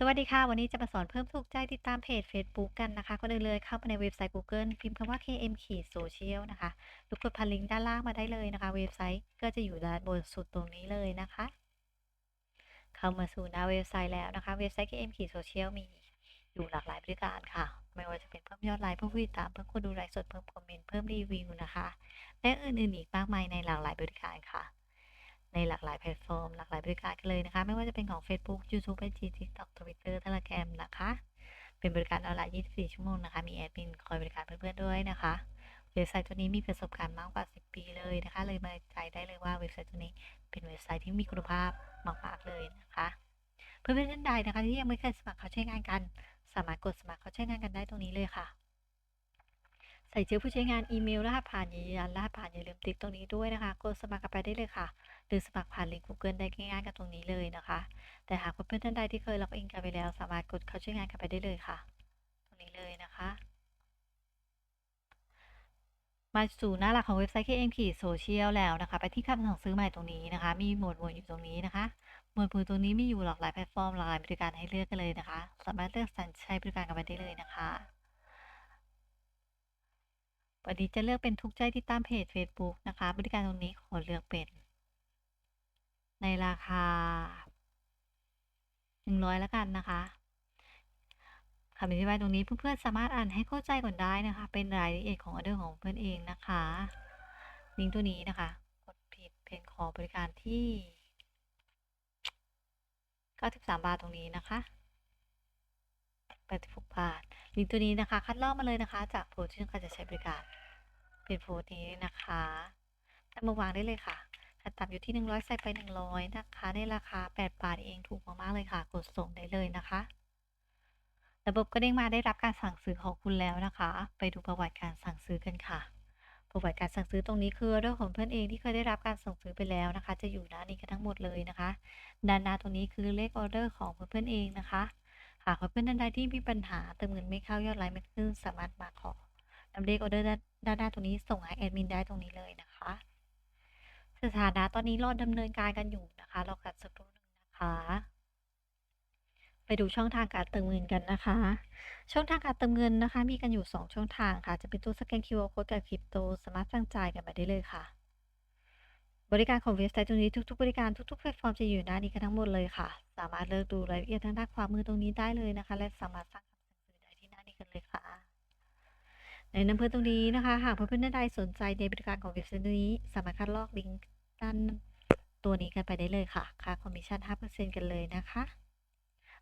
สวัสดีค่ะ วันนี้จะมาสอนเพิ่มถูกใจติดตามเพจเฟซบุ๊กกันนะคะก่อนอื่นเลยเข้าไปในเว็บไซต์ Google พิมพ์คำว่า KM ขีด Social นะคะหรือกดผ่านลิงก์ด้านล่างมาได้เลยนะคะ เว็บไซต์ก็จะอยู่ด้านบนสุดตรงนี้เลยนะคะ เข้ามาสู่หน้าเว็บไซต์แล้วนะคะ เว็บไซต์ KM ขีด Social มีอยู่หลากหลายบริการค่ะ ไม่ว่าจะเป็นเพิ่มยอดไลค์เพิ่มผู้ติดตามเพิ่มคนดูไลฟ์สดเพิ่มคอมเมนต์เพิ่มรีวิวนะคะ และอื่นๆอีกมากมายในหลากหลายบริการค่ะ ในหลากหลายแพลตฟอร์ม หลากหลายบริการกันเลยนะคะ ไม่ว่าจะเป็นของ Facebook YouTube IG TikTok Twitter Telegram นะคะ เป็นบริการออนไลน์ 24 ชั่วโมงนะคะ มีแอดมินคอยบริการเพื่อนๆด้วยนะคะ เว็บไซต์ตัวนี้มีประสบการณ์มากกว่า 10 ปีเลยนะคะ เลยมาใจได้เลยว่าเว็บไซต์ตัวนี้เป็นเว็บไซต์ที่มีคุณภาพมากๆเลยนะคะเพื่อนๆท่านใดนะคะที่ยังไม่เคยสมัครเขาใช้งานกัน สามารถกดสมัครเขาใช้งานกันได้ตรงนี้เลยค่ะใส่ชื่อผู้ใช้งานอีเมลรหัสผ่านยืนยันรหัสผ่านอย่าลืมติ๊กตรงนี้ด้วยนะคะ กดสมัครกันไปได้เลยค่ะ หรือสมัครผ่านลิงก์ Google ได้ง่ายๆกันตรงนี้เลยนะคะ แต่หากเพื่อนๆท่านใดที่เคยล็อกอินกันไปแล้ว สามารถกดเข้าใช้งานกันไปได้เลยค่ะ ตรงนี้เลยนะคะ มาสู่หน้าหลักของเว็บไซต์ KM ขีดโซเชียลแล้วนะคะ ไปที่คำสั่งซื้อใหม่ตรงนี้นะคะ มีหมวดหมู่อยู่ตรงนี้นะคะ หมวดหมู่ตรงนี้มีอยู่หลากหลายแพลตฟอร์มหลากหลายบริการให้เลือกกันเลยนะคะ สามารถเลือกสรรใช้บริการกันไปได้เลยนะคะวันนี้จะเลือกเป็นทุกใจที่ตามเพจ Facebook นะคะ บริการตรงนี้ขอเลือกเป็น ในราคา 100 แล้วกันนะคะคำอธิบายตรงนี้เพื่อนๆสามารถอ่านให้เข้าใจก่อนได้นะคะ เป็นรายละเอียดของออเดอร์ของเพื่อนเองนะคะลิงก์ตัวนี้นะคะกดผิดเป็นขอบริการที่ 93 บาทตรงนี้นะคะ86บาทลิงก์ตัวนี้นะคะ คัดลอกมาเลยนะคะ จากโพสต์ที่ต้องการจะใช้บริการ เป็นโพสต์นี้นะคะนำมาวางได้เลยค่ะ ถ้าต่ำอยู่ที่ 100 ใส่ไป 100 นะคะ ในราคา 8 บาทเองถูกมากๆเลยค่ะ กดส่งได้เลยนะคะ ระบบก็เด้งมาได้รับการสั่งซื้อของคุณแล้วนะคะ ไปดูประวัติการสั่งซื้อกันค่ะ ประวัติการสั่งซื้อตรงนี้คือเรื่องของเพื่อนเองที่เคยได้รับการส่งซื้อไปแล้วนะคะ จะอยู่หน้านี้กันทั้งหมดเลยนะคะด้านหน้าตรงนี้คือเลขออเดอร์ของเพื่อนๆเองนะคะหากเพื่อนท่านใดที่มีปัญหาเติมเงินไม่เข้ายอดไลน์ไม่ขึ้นสามารถมาขอนำเลขออเดอร์ด้านหน้าตรงนี้ส่งให้แอดมินได้ตรงนี้เลยนะคะ ถานะตอนนี้รอดำเนินการกันอยู่นะคะรอกันสักครู่หนึ่งนะคะ ไปดูช่องทางการเติมเงินกันนะคะ ช่องทางการเติมเงินนะคะ มีกันอยู่ 2 ช่องทางค่ะ จะเป็นตัวสแกน QR Code กับคริปโตสามารถสั่งจ่ายกันไปได้เลยค่ะ บริการของเว็บไซต์ตรงนี้ทุก ๆ บริการทุกๆแพลตฟอร์มจะอยู่หน้านี้กันทั้งหมดเลยค่ะ สามารถเลือกดูรายละเอียดทางด้านขวามมือตรงนี้ได้เลยนะคะ และสามารถสั่งคำสั่งซื้อได้ที่หน้านี้กันเลยค่ะในน้ำเพื่อนตรงนี้นะคะ หากเพื่อนๆใดสนใจในบริการของเว็บไซต์นี้ สามารถคัดลอกลิงก์ ด้นตัวนี้กันไปได้เลยค่ะ ค่าคอมมิชชั่น 5%กันเลยนะคะ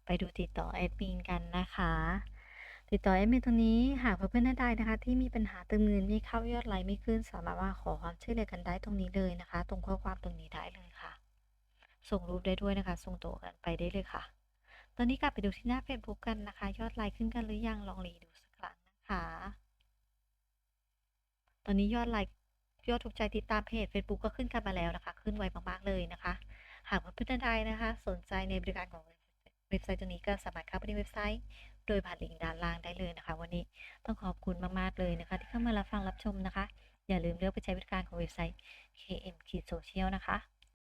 ไปดูติดต่อแอดมินกันนะคะ ติดต่อแอดมินตรงนี้หากเพื่อนๆท่านใดนะคะ ที่มีปัญหาเติมเงินไม่เข้ายอดไลค์ไม่ขึ้น สามารถมาขอความช่วยเหลือกันได้ตรงนี้เลยนะคะ ตรงข้อความตรงนี้ได้เลยค่ะ ส่งรูปได้ด้วยนะคะ ส่งตัวกันไปได้เลยค่ะ ตอนนี้กลับไปดูที่หน้า Facebook กันนะคะ ยอดไลค์ขึ้นกันหรือยังลองรีดูสักครั้งนะคะ ตอนนี้ยอดไลค์ ยอดถูกใจติดตามเพจ Facebook ก็ขึ้นกันมาแล้วนะคะ ขึ้นไวมากๆเลยนะคะ หากเพื่อนท่านใดนะคะ สนใจในบริการของเว็บไซต์ตัวนี้ก็สามารถเข้าไปในเว็บไซต์ โดยผ่านลิงก์ด้านล่างได้เลยนะคะ วันนี้ต้องขอบคุณมากๆเลยนะคะ ที่เข้ามารับฟังรับชมนะคะ อย่าลืมเลือกไปใช้บริการของเว็บไซต์ KM Social นะคะ